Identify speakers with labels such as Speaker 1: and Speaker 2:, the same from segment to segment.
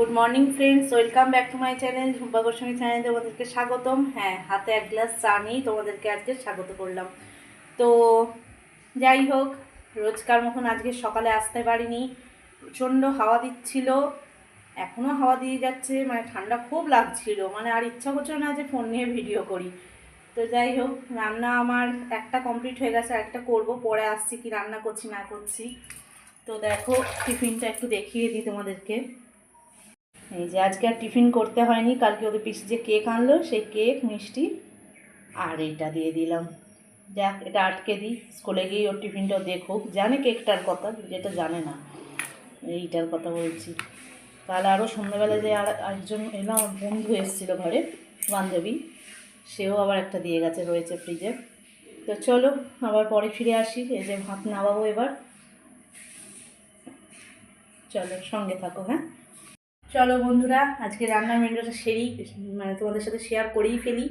Speaker 1: Good morning friends welcome back to my channel Jhumpa Goswami চ্যানেলে তোমাদেরকে স্বাগতম। হ্যাঁ হাতে এক গ্লাস চা নিয়েই তোমাদেরকে আজকে স্বাগত করলাম। তো যাই হোক, রোজকার মতন আজকে সকালে আসতে পারিনি। প্রচণ্ড হাওয়া দিচ্ছিল। এখনও হাওয়া দিয়ে যাচ্ছে মানে ঠান্ডা খুব লাগছিল। মানে আর ইচ্ছা করছিল না যে ফোন নিয়ে ভিডিও করি। তো যাই হোক, রান্না আমার একটা কমপ্লিট হয়ে গেছে আর একটা করব, পরে আসছি কি রান্না করছি না করছি। তো দেখো টিফিনটা একটু দেখিয়ে দিই তোমাদেরকে। এই যে আজকে আর টিফিন করতে হয়নি, কালকে ওদের পিসি যে কেক আনলো, সেই কেক, মিষ্টি আর এটা দিয়ে দিলাম। যাক, এটা আটকে দিই। স্কুলে গিয়ে ওর টিফিনটাও দেখুক। জানে কেকটার কথা, যেটা জানে না। এইটার কথা বলছি। কাল আরও সন্ধ্যাবেলায় যে আর একজন এলাম আমার বন্ধু এসেছিল ঘরে, বান্ধবী। সেও আবার একটা দিয়ে গেছে, রয়েছে ফ্রিজে তো চলো, আবার পরে ফিরে আসি। এই যে ভাত নামাবো এবার। চলো, সঙ্গে থাকো হ্যাঁ? চলো বন্ধুরা, আজকে রান্নার মেনুটা সেরেই মানে তোমাদের সাথে শেয়ার করেই ফেলি।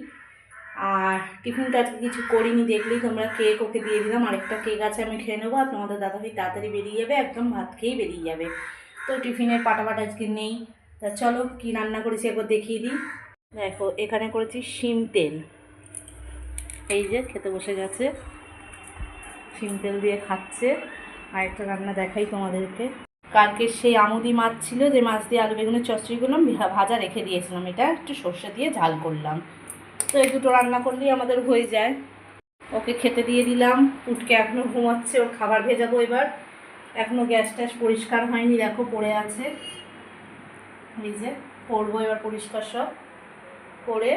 Speaker 1: আর টিফিনটা আজকে কিছু করিনি দেখলেই তোমরা কেক ওকে দিয়ে দিলাম। আরেকটা কেক আছে, আমি খেয়ে নেব। আর তোমাদের দাদাভাই তাড়াতাড়ি বেরিয়ে যাবে, একদম ভাত খেয়েই বেরিয়ে যাবে। তো টিফিনের পাটাপাটা আজকে নেই। তা চলো, কী রান্না করেছি একবার দেখিয়ে দিই। দেখো, এখানে করেছি শিম তেল। এই যে, খেতে বসে গেছে। শিম তেল দিয়ে খাচ্ছে। আর একটা রান্না দেখাই তোমাদেরকে। কালকে সেই আমুদি মাছ ছিল, যে মাছ দিয়ে আলু বেগুনের চচ্চড়ি করলাম ভাজা রেখে দিয়েছিলাম এটা, একটু সর্ষে দিয়ে ঝাল করলাম। তো এই দুটো রান্না করলেই আমাদের হয়ে যায়। ওকে খেতে দিয়ে দিলাম পুটকে এখনও ঘুমাচ্ছে, ওর খাবার ভেজাবো এবার। এখনও গ্যাস ট্যাস পরিষ্কার হয়নি, দেখো পড়ে আছে। এই যে, করব এবার পরিষ্কার সব, করে।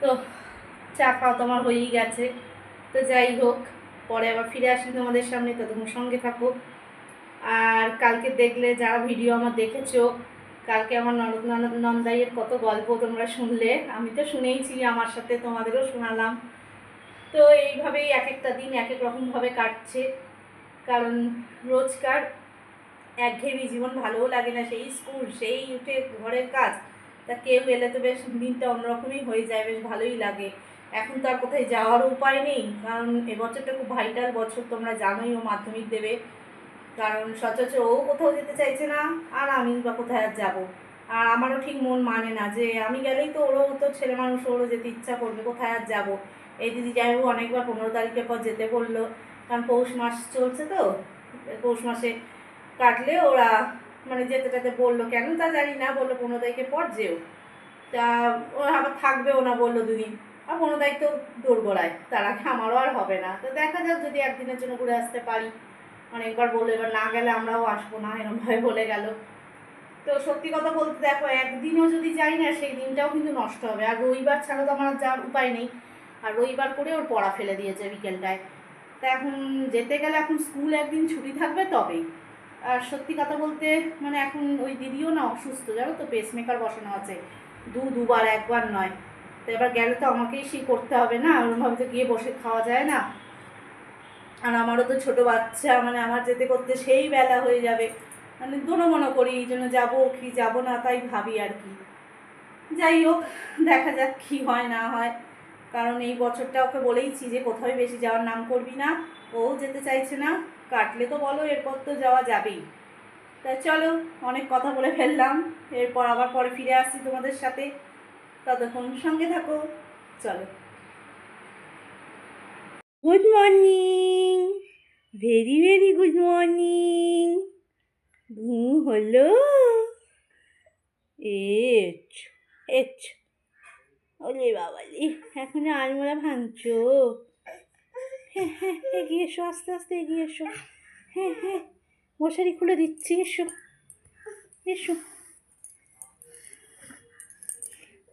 Speaker 1: তো চা খাওয়া তো আমার হয়েই গেছে। তো যাই হোক, পরে আবার ফিরে আসি তোমাদের সামনে, ততক্ষণ সঙ্গে থাকো। আর কালকে দেখলে যারা ভিডিও আমার দেখেছ, কালকে আমার ননদ নন্দাইয়ের কত গল্প তোমরা শুনলে। আমি তো শুনেইছি, আমার সাথে তোমাদেরও শোনালাম। তো এইভাবেই এক একটা দিন এক এক রকমভাবে কাটছে। কারণ রোজকার একঘেয়েমি জীবন ভালোও লাগে না, সেই স্কুল, সেই উঠে ঘরের কাজ। তা কেউ এলে তো বেশ দিনটা অন্যরকমই হয়ে যায়, বেশ ভালোই লাগে। এখন তো আর কোথায় যাওয়ারও উপায় নেই, কারণ এবছরটা খুব ভাইটাল বছর, তোমরা জানোই ও মাধ্যমিক দেবে। কারণ সচরাচর ও কোথাও যেতে চাইছে না, আর আমি বা কোথায় আর যাব? আর আমারও ঠিক মন মানে না যে আমি গেলেই তো ওরও তো ছেলে মানুষ, ওরও যেতে ইচ্ছা করবে, কোথায় আর যাব? এই দিদি যাই হোক, অনেকবার পনেরো তারিখের পর যেতে বলল, কারণ পৌষ মাস চলছে তো, পৌষ মাসে কাটলে ওরা মানে যেতে যেতে বলল, কেন তা জানি না, বলল পনেরো তারিখের পর যেও। তা ওরা আবার থাকবেও না বলল দুদিন। আর পনেরো তারিখ তো দোরগোড়ায়, তার আগে আমারও আর হবে না। তো দেখা যাক যদি একদিনের জন্য ঘুরে আসতে পারি। অনেকবার বলল, এবার না গেলে আমরাও আসব না এরমভাবে বলে গেল। তো সত্যি কথা বলতে দেখো, একদিনও যদি যাই না, সেই দিনটাও কিন্তু নষ্ট হবে। আর রবিবার ছাড়া তো আমার যাওয়ার উপায় নেই। আর রবিবার করে ওর পড়া ফেলে দিয়েছে বিকেলটায়। তা এখন যেতে গেলে এখন স্কুল একদিন ছুটি থাকবে তবেই। আর সত্যি কথা বলতে মানে এখন ওই দিদিও না অসুস্থ, জানো তো পেসমেকার বসানো আছে। দু, দুবার, একবার নয়। তো এবার গেলে তো আমাকেই সেই করতে হবে না। ওরমভাবে তো গিয়ে বসে খাওয়া যায় না। আর আমারও তো ছোট বাচ্চা মানে আমার যেতে করতে সেই বেলা হয়ে যাবে। মানে দোনো মনে করি, এই জন্য যাব কি, যাব না তাই ভাবি আর কি। যাই হোক, দেখা যাক কি হয়, না হয়। কারণ এই বছরটা ওকে বলেইছি যে কোথাও বেশি যাওয়ার নাম করবি না। ও যেতে চাইছে না। কাটলে তো বলো, এরপর তো যাওয়া যাবেই। তা চলো, অনেক কথা বলে ফেললাম। এরপর আবার পরে ফিরে আসছি তোমাদের সাথে। ততক্ষণ সঙ্গে থাকো। চলো। Good morning very very good morning ঘুম হলো এচ এচ ওলে বাবালি এখন আলমোড়া ভাঙছো? হ্যাঁ হ্যাঁ এগিয়ে এসো, আস্তে আস্তে এগিয়ে এসো। হ্যাঁ হ্যাঁ মশারি খুলে দিচ্ছি, এসো। এসো।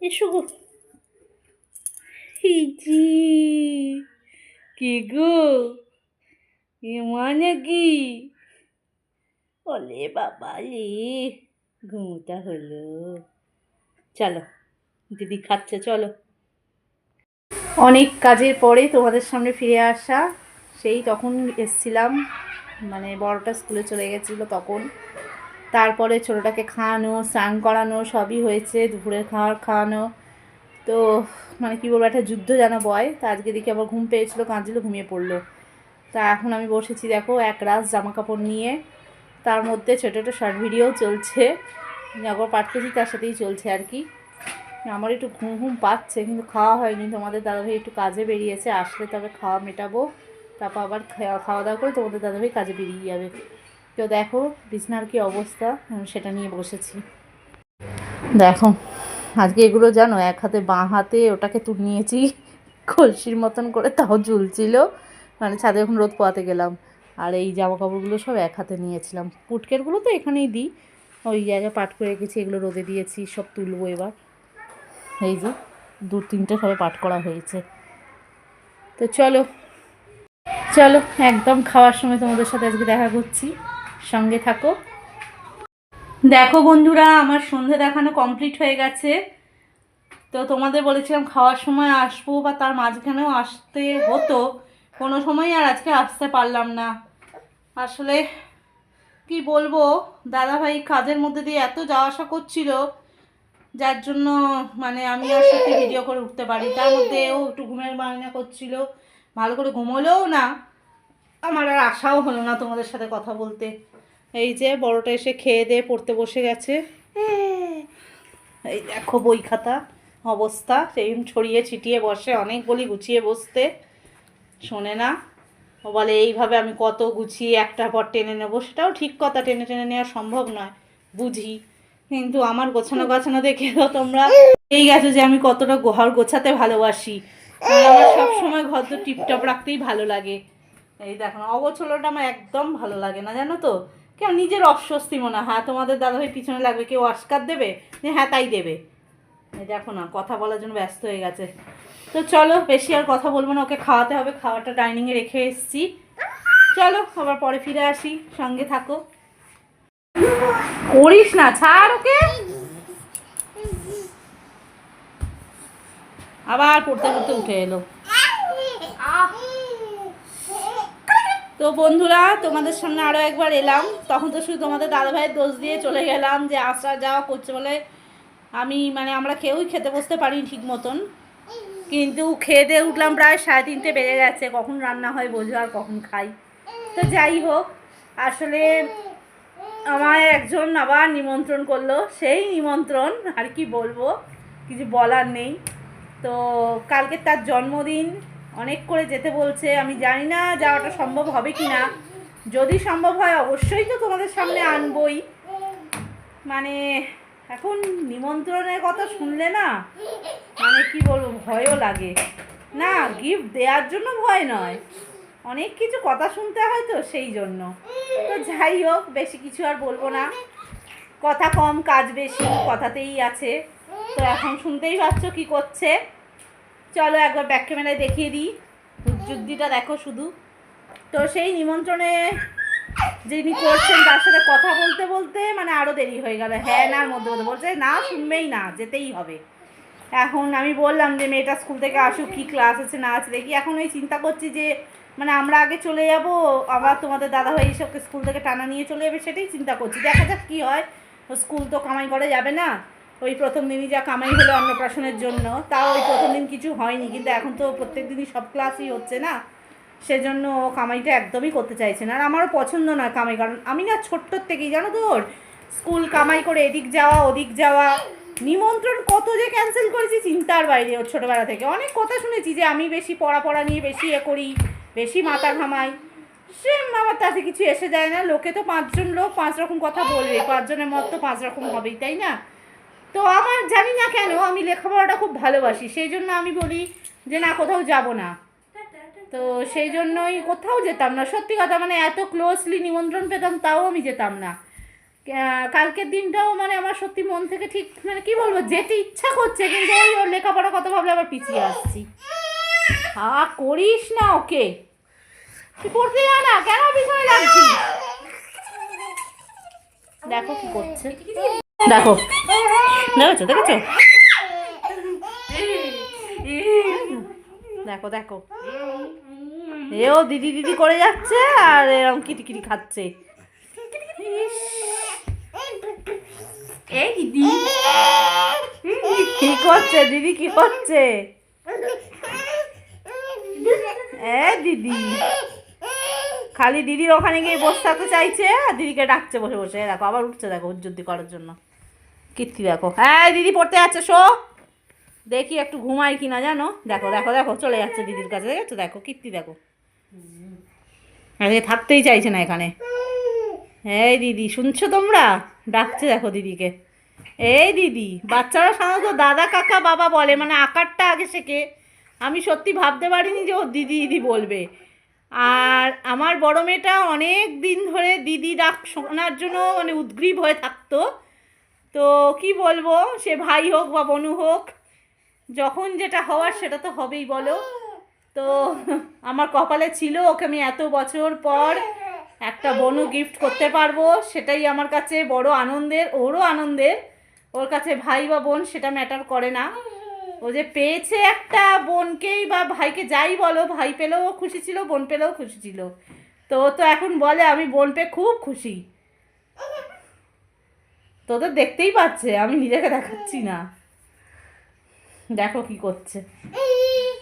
Speaker 1: এসো গো। হিজি কি গো? এমা নাকি ওলে বাবা লে, ঘুমটা হলো। চলো, দিদি খাচ্ছে, চলো। অনেক কাজের পরে তোমাদের সামনে ফিরে আসা, সেই তখন এসছিলাম মানে বড়টা স্কুলে চলে গেছিল তখন। তারপরে ছোটোটাকে খাওয়ানো, স্নান করানো, সবই হয়েছে দুপুরের খাওয়ার খাওয়ানো। তো মানে কী বলব, একটা যুদ্ধ যেন বয়, তা আজকে দেখি আবার ঘুম পেয়েছিলো, কাঁদছিল, ঘুমিয়ে পড়ল। তা এখন আমি বসেছি, দেখো, এক রাস জামা কাপড় নিয়ে। তার মধ্যে ছোটো ছোটো শর্ট ভিডিও চলছে। যখন পাঠ তার সাথেই চলছে আর কি। আমার একটু ঘুম ঘুম পাচ্ছে, কিন্তু খাওয়া হয়নি। তোমাদের দাদাভাই একটু কাজে বেরিয়েছে, আসলে তবে খাওয়া মেটাবো। তারপর আবার খাওয়া দাওয়া করে তোমাদের দাদাভাই কাজে বেরিয়ে যাবে। তো দেখো, বিছনার কি অবস্থা, আমি সেটা নিয়ে বসেছি। দেখো, আজকে এগুলো জানো, এক হাতে বাঁ হাতে ওটাকে তুল নিয়েছি। কলসির মতন করে তাও ঝুলছিল। মানে ছাদে এখন রোদ পোয়াতে গেলাম, আর এই জামা কাপড়গুলো সব এক হাতে নিয়েছিলাম। পুটকেরগুলো তো এখানেই দিই। ওই জায়গায় পাট করে রেখেছি, এগুলো রোদে দিয়েছি, সব তুলবো এবার। এই যে, দু তিনটে সবে পাট করা হয়েছে। তো চলো চলো, একদম খাওয়ার সময় তোমাদের সাথে আজকে দেখা করছি। সঙ্গে থাকো। দেখো বন্ধুরা, আমার সন্ধে দেখানো কমপ্লিট হয়ে গেছে। তো তোমাদের বলেছিলাম খাওয়ার সময় আসব বা তার মাঝখানেও আসতে হতো। কোনো সময় আর আজকে আসতে পারলাম না। আসলে কি বলব, দাদাভাই কাজের মধ্যে দিয়ে এত যাওয়া আসা করছিল, যার জন্য মানে আমি আর সত্যি ভিডিও করে উঠতে পারি তার মধ্যে ও একটু ঘুমের বায়না করছিল, ভালো করে ঘুমোলেও না। আমার আর আশাও হলো না তোমাদের সাথে কথা বলতে। এই যে বড়টা এসে খেয়ে দিয়ে পড়তে বসে গেছে। এই দেখো বই খাতা, অবস্থা, সেই ছড়িয়ে ছিটিয়ে বসে, অনেক বলি গুছিয়ে বসতে। শোনে না। ও বলে, এইভাবে আমি কত গুছিয়ে একটা পর টেনে নেব? সেটাও ঠিক কথা, টেনে টেনে নেওয়া সম্ভব নয়। বুঝি। কিন্তু আমার গোছানো গোছানো দেখে তোমরা এই গেছো যে আমি কতটা ঘর গোছাতে ভালোবাসি। আমার সবসময় ঘর তো টিপটপ রাখতেই ভালো লাগে। এই দেখো, অগোছলোটা আমার একদম ভালো লাগে না, জানো তো? কেউ নিজের অস্বস্তি মনে হয়। হ্যাঁ তোমাদের দাদাভাই পিছনে লাগবে, কেউ অস্কার দেবে? যে হ্যাঁ তাই দেবে। এই দেখো না, কথা বলার জন্য ব্যস্ত হয়ে গেছে। তো চলো, বেশি আর কথা বলব না, ওকে খাওয়াতে হবে, খাওয়াটা ডাইনিংয়ে রেখে এসেছি। চলো, আবার পরে ফিরে আসি, সঙ্গে থাকো। করিস না, ছাড় ওকে। আবার পড়তে পড়তে উঠে এলো। তো বন্ধুরা, তোমাদের সামনে আরও একবার এলাম। তখন তো শুধু তোমাদের দাদাভাইয়ের দোষ দিয়ে চলে গেলাম যে আসা যাওয়া করছে বলে আমি মানে আমরা কেউই খেতে বসতে পারিনি ঠিক মতন। কিন্তু খেয়ে দিয়ে উঠলাম প্রায় সাড়ে তিনটে বেজে গেছে। কখন রান্না হয় বোঝো আর কখন খাই? তো যাই হোক, আসলে আমায় একজন আবার নিমন্ত্রণ করল। সেই নিমন্ত্রণ, আর কি বলব, কিছু বলার নেই। তো কালকে তার জন্মদিন, অনেক করে যেতে বলছে। আমি জানি না যাওয়াটা সম্ভব হবে কি না যদি সম্ভব হয়, অবশ্যই তো তোমাদের সামনে আনবই। মানে এখন নিমন্ত্রণের কথা শুনলে না মানে কি বলব, ভয়ও লাগে। না গিফট দেওয়ার জন্য ভয় নয়। অনেক কিছু কথা শুনতে হয় তো সেই জন্য। তো যাই হোক, বেশি কিছু আর বলব না। কথা কম, কাজ বেশি, কথাতেই আছে। তো এখন শুনতেই পাচ্ছ কি করছে। চলো একবার ব্যাক ক্যামেরায় দেখিয়ে দিই। যুদ্ধিটা দেখো শুধু। তো সেই নিমন্ত্রণে যিনি করছেন তার সাথে কথা বলতে বলতে মানে আরও দেরি হয়ে গেল। হ্যাঁ নার মধ্যে মধ্যে বলছে, না, শুনবেই না, যেতেই হবে। এখন আমি বললাম যে, মেয়েটা স্কুল থেকে আসুক, কী ক্লাস আছে, না আছে, দেখি। এখন ওই চিন্তা করছি যে মানে আমরা আগে চলে যাব, আবার তোমাদের দাদাভাই এসবকে স্কুল থেকে টানা নিয়ে চলে যাবে, সেটাই চিন্তা করছি। দেখা যাক কী হয়। স্কুল তো কামাই করে যাবে না। ওই প্রথম দিনই যা কামাই হলো অন্নপ্রাশনের জন্য, তাও ওই প্রথম দিন কিছু হয়নি, কিন্তু এখন তো প্রত্যেক দিনই সব ক্লাসই হচ্ছে না। সেজন্য ও কামাইটা একদমই করতে চাইছে না। আর আমারও পছন্দ নয় কামাই, কারণ আমি না ছোট্টর থেকেই, জানো তো ওর? স্কুল কামাই করে এদিক যাওয়া, ওদিক যাওয়া। নিমন্ত্রণ কত যে ক্যান্সেল করেছি, চিন্তার বাইরে ওর ছোটোবেলা থেকে। অনেক কথা শুনেছি যে আমি বেশি পড়া পড়া নিয়ে বেশি এ করি, বেশি মাথা ঘামাই। সে আমার তাতে কিছু এসে যায় না। লোকে তো পাঁচজন লোক, পাঁচ রকম কথা বলবে। পাঁচজনের মত তো পাঁচ রকম হবেই, তাই না? তো আমার জানি না কেন, আমি লেখাপড়াটা খুব ভালোবাসি। সেই জন্য আমি বলি যে না, কোথাও যাব না। তো সেই জন্যই কোথাও যেতাম না। সত্যি কথা মানে এত ক্লোজলি নিমন্ত্রণ পেতাম, তাও আমি যেতাম না। কালকের দিনটাও মানে আমার সত্যি মন থেকে ঠিক মানে কি বলব, যেতে ইচ্ছা করছে, কিন্তু ওই ওর লেখাপড়া কথা ভাবলে আবার পিছিয়ে আসছি। হা করিস না ওকে। তুই পড়তে যা না, কেন পিছনে লাগছিস দেখো কি করছে। দেখো। দেখেছ দেখেছ? দেখো দেখো। এও দিদি দিদি করে যাচ্ছে আর এরকম কিটিকিটি খাচ্ছে। এই দিদি। কি করছে দিদি, কি করছে? এ দিদি। খালি দিদির ওখানে গিয়ে বসে থাকতে চাইছে, আর দিদিকে ডাকছে বসে বসে। দেখো, আবার উঠছে দেখো উজ্জুদ্দি করার জন্য। কীর্তি দেখো। হ্যাঁ দিদি পড়তে যাচ্ছে, শো। দেখি একটু ঘুমাই কিনা, জানো? দেখো দেখো দেখো, চলে যাচ্ছে দিদির কাছে, দেখেছ? দেখো, কীর্তি দেখো। আরে থাকতেই চাইছে না এখানে। এই দিদি, শুনছো তোমরা? ডাকছে দেখো দিদিকে। এই দিদি, বাচ্চারা সাধারণত দাদা, কাকা, বাবা বলে মানে আকারটা আগে শেখে। আমি সত্যি ভাবতে পারিনি যে ও দিদি দিদি বলবে। আর আমার বড় মেয়েটা অনেক দিন ধরে দিদি ডাক শোনার জন্য মানে উদ্গ্রীব হয়ে থাকতো। তো কি বলব, সে ভাই হোক বা বনু হোক, যখন যেটা হওয়ার সেটা তো হবেই, বলো। তো আমার কপালে ছিল ওকে আমি এত বছর পর একটা বনু গিফট করতে পারব, সেটাই আমার কাছে বড় আনন্দের, ওরও আনন্দের। ওর কাছে ভাই বা বোন সেটা ম্যাটার করে না। ও যে পেয়েছে একটা বোনকেই বা ভাইকে যাই বলো, ভাই পেলেও খুশি ছিল, বোন পেলেও খুশি ছিল। তো তো এখন বলে, আমি বোন পেয়ে খুব খুশি। তোদের দেখতেই পাচ্ছে, আমি নিজেকে দেখাচ্ছি না। দেখো কি করছে।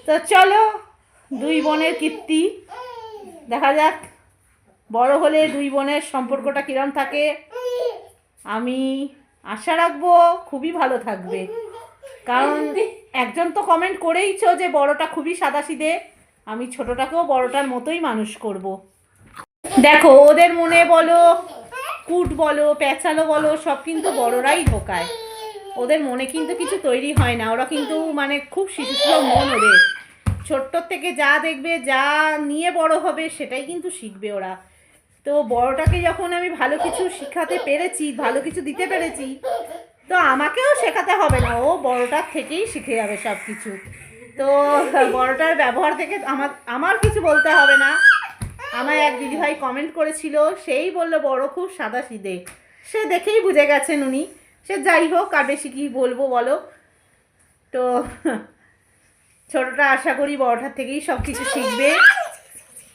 Speaker 1: তো চলো দুই বোনের কীর্তি। দেখা যাক, বড় হলে দুই বোনের সম্পর্কটা কিরম থাকে। আমি আশা রাখব খুবই ভালো থাকবে। কারণ একজন তো কমেন্ট করেইছো যে বড়টা খুবই সাদাসিধে। আমি ছোটটাকেও বড়টার মতোই মানুষ করব। দেখো, ওদের মনে বলো, কুট বলো, প্যাঁচালো বলো, সব কিন্তু বড়রাই ঢোকায়। ওদের মনে কিন্তু কিছু তৈরি হয় না। ওরা কিন্তু মানে খুব শিশুসুলভ মন ওদের। ছোট্ট থেকে যা দেখবে, যা নিয়ে বড় হবে সেটাই কিন্তু শিখবে ওরা। তো বড়টাকে যখন আমি ভালো কিছু শিখাতে পেরেছি, ভালো কিছু দিতে পেরেছি, তো আমাকেও শেখাতে হবে না। ও বড়টার থেকেই শিখে যাবে সব কিছু তো বড়টার ব্যবহার থেকে আমার আমার কিছু বলতে হবে না। আমার এক দিদিভাই কমেন্ট করেছিল, সেই বলল, বড় খুব সাদা সিদে সে দেখেই বুঝে গেছেন উনি। সে যাই হোক, আর বেশি কী বলব বলো? তো ছোটটা আশা করি বড়টার থেকেই সব কিছু শিখবে।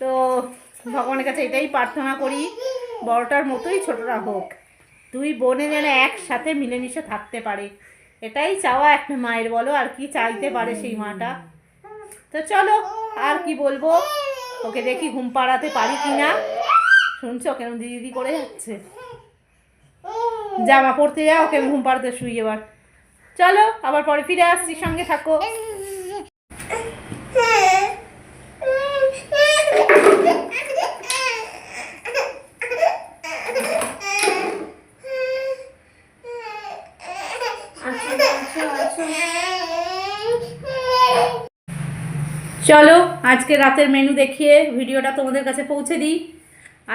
Speaker 1: তো ভগবানের কাছে এটাই প্রার্থনা করি, বড়টার মতোই ছোটরা হোক। দুই বোনে যেন একসাথে মিলেমিশে থাকতে পারে। এটাই চাওয়া একটা মায়ের, বলো আর কি চাইতে পারে সেই মাটা। তো চলো, আর কি বলব? ওকে দেখি ঘুম পাড়াতে পারি কি না শুনছো কেন দিদি দিদি করে যাচ্ছে? জামা পরতে যাও, ওকে ঘুম পাড়াতে শুই এবার। চলো, আবার পরে ফিরে আসছি, সঙ্গে থাকো। চলো, আজকে রাতের মেনু দেখিয়ে ভিডিওটা তোমাদের কাছে পৌঁছে দিই।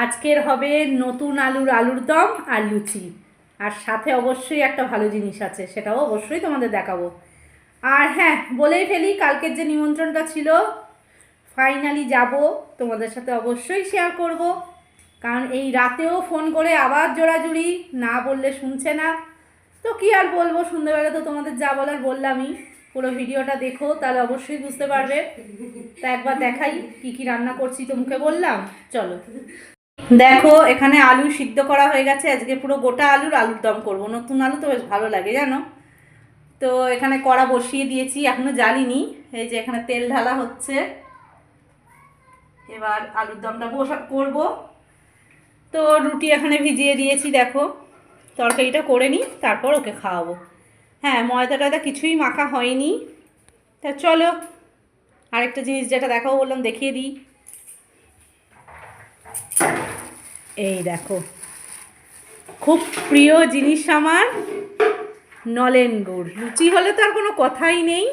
Speaker 1: আজকের হবে নতুন আলুর আলুর দম আর লুচি। আর সাথে অবশ্যই একটা ভালো জিনিস আছে, সেটাও অবশ্যই তোমাদের দেখাবো। আর হ্যাঁ বলেই ফেলি, কালকের যে নিমন্ত্রণটা ছিল ফাইনালি যাব। তোমাদের সাথে অবশ্যই শেয়ার করব। কারণ এই রাতেও ফোন করে আবার জোড়াজুড়ি, না বললে শুনছে না। তো কি আর বলব, সন্ধ্যেবেলা তো তোমাদের যা বলার বললামই। পুরো ভিডিওটা দেখো, তাহলে অবশ্যই বুঝতে পারবে। তা একবার দেখাই কি কি রান্না করছি তো মুখে বললাম। চলো। দেখো, এখানে আলু সিদ্ধ করা হয়ে গেছে। আজকে পুরো গোটা আলুর আলুর দম করব। নতুন আলু তো বেশ ভালো লাগে, জানো? তো এখানে কড়া বসিয়ে দিয়েছি, এখনও জ্বালিনি। এই যে এখানে তেল ঢালা হচ্ছে। এবার আলুর দমটা বসা, করব। তো রুটি এখানে ভিজিয়ে দিয়েছি, দেখো। তরকারিটা করে নিই, তারপর ওকে খাওয়াবো। হ্যাঁ ময়দা টয়দা কিছুই মাখা হয়নি। তা চলো, আরেকটা জিনিস যেটা দেখাবো বললাম, দেখিয়ে দিই। এই দেখো, খুব প্রিয় জিনিস আমার নলেন গুড়। লুচি হলে তো আর কোনো কথাই নেই।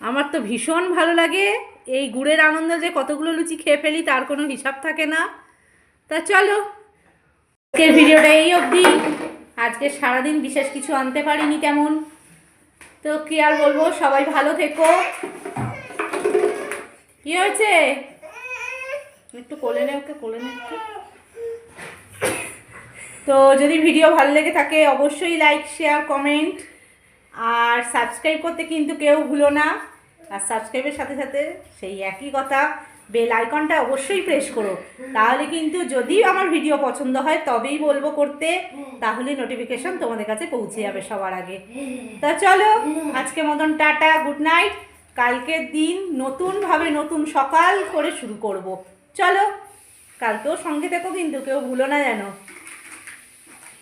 Speaker 1: আমার তো ভীষণ ভালো লাগে। এই গুড়ের আনন্দ যে কতগুলো লুচি খেয়ে ফেলি, তার কোনো হিসাব থাকে না। তা চলো, আজকের ভিডিওটা এই অবধি। আজকে সারাদিন বিশেষ কিছু আনতে পারিনি তেমন। তো কি আর বলব, সবাই ভালো থেকো। কি হয়েছে? একটু কোলে নে, ওকে কোলে নে তো যদি ভিডিও ভালো লেগে থাকে, অবশ্যই লাইক শেয়ার কমেন্ট আর সাবস্ক্রাইব করতে কিন্তু কেউ ভুলো না। আর সাবস্ক্রাইবের সাথে সাথে সেই একই কথা। বেল আইকনটা অবশ্যই প্রেস করো। তাহলে কিন্তু যদি আমার ভিডিও পছন্দ হয়, তবেই বলব করতে। তাহলে নোটিফিকেশন তোমাদের কাছে পৌঁছে যাবে সবার আগে। তা চলো, আজকে মতন টাটা গুড নাইট কালকের দিন নতুনভাবে নতুন সকাল করে শুরু করব। চলো, কালকেও সঙ্গে থেকো কিন্তু, কেউ ভুলো না যেন।